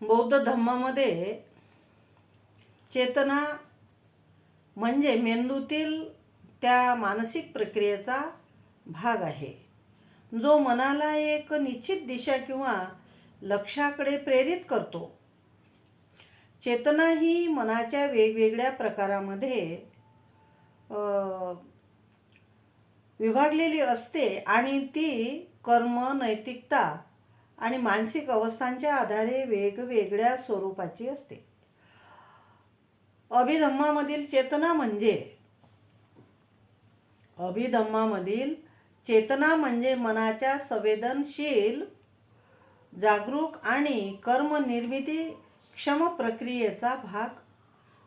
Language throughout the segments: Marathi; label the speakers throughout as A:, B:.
A: बौद्ध धर्मामध्ये चेतना म्हणजे मेंदूतील त्या मानसिक प्रक्रियेचा भाग आहे. जो मनाला एक निश्चित दिशा किंवा लक्षाकडे प्रेरित करतो. चेतना ही मनाच्या वेगवेगळ्या प्रकारामध्ये विभागलेली असते आणि ती कर्म नैतिकता आणि मानसिक अवस्थांच्या आधारे वेगवेगळ्या स्वरूपाची असते. अभिधम्मामधील चेतना म्हणजे अभिधम्मामधील चेतना म्हणजे मनाच्या संवेदनशील जागरूक आणि कर्मनिर्मिती क्षम प्रक्रियेचा भाग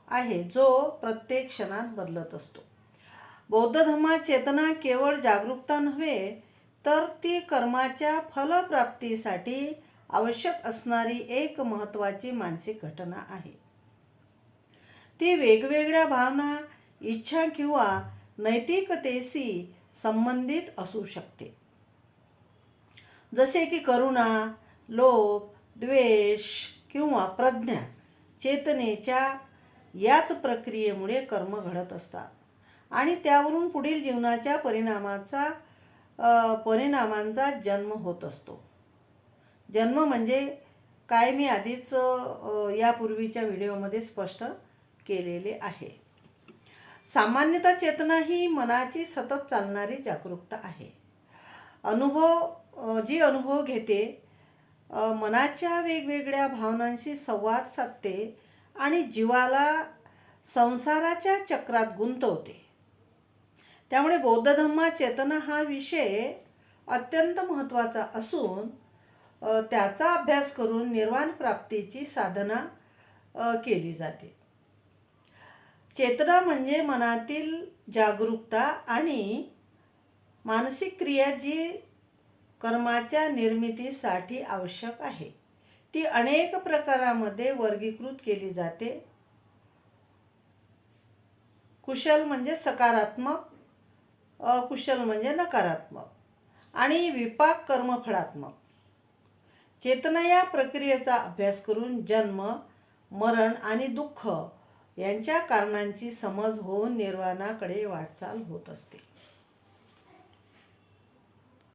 A: आहे जो प्रत्येक क्षणात बदलत असतो. बौद्ध धर्मात चेतना केवळ जागरूकता नव्हे तर ती कर्माच्या फलप्राप्तीसाठी आवश्यक असणारी एक महत्त्वाची मानसिक घटना आहे. ती वेगवेगळ्या भावना इच्छा किंवा नैतिकतेशी संबंधित असू शकते. जसे की करुणा लोभ द्वेष किंवा प्रज्ञा चेतनेच्या याच प्रक्रियेमुळे कर्म घडत असतात आणि त्यावरून पुढील जीवनाच्या परिणामाचा परिणामांचा जन्म होत असतो. जन्म म्हणजे काय मी आधीच यापूर्वीच्या व्हिडिओमध्ये स्पष्ट केलेले आहे. सामान्यतः चेतना ही मनाची सतत चालणारी जागरूकता आहे. अनुभव जी अनुभव घेते मनाच्या वेगवेगळ्या भावनांशी संवाद साधते आणि जीवाला संसाराच्या चक्रात गुंतवते. त्यामुळे बौद्ध धम्मा चेतना हा विषय अत्यंत महत्त्वाचा असून त्याचा अभ्यास करून निर्वाण प्राप्तीची साधना केली जाते. चेतना म्हणजे मनातील जागरूकता आणि मानसिक क्रिया जी कर्माच्या निर्मितीसाठी आवश्यक आहे. ती अनेक प्रकारामध्ये वर्गीकृत केली जाते. कुशल म्हणजे सकारात्मक अकुशल म्हणजे नकारात्मक. आणि विपाक कर्मफळात्मक चेतना या प्रक्रियेचा अभ्यास करून जन्म मरण आणि दुःख यांच्या कारणांची समज होऊन निर्वाणाकडे वाटचाल होत असते.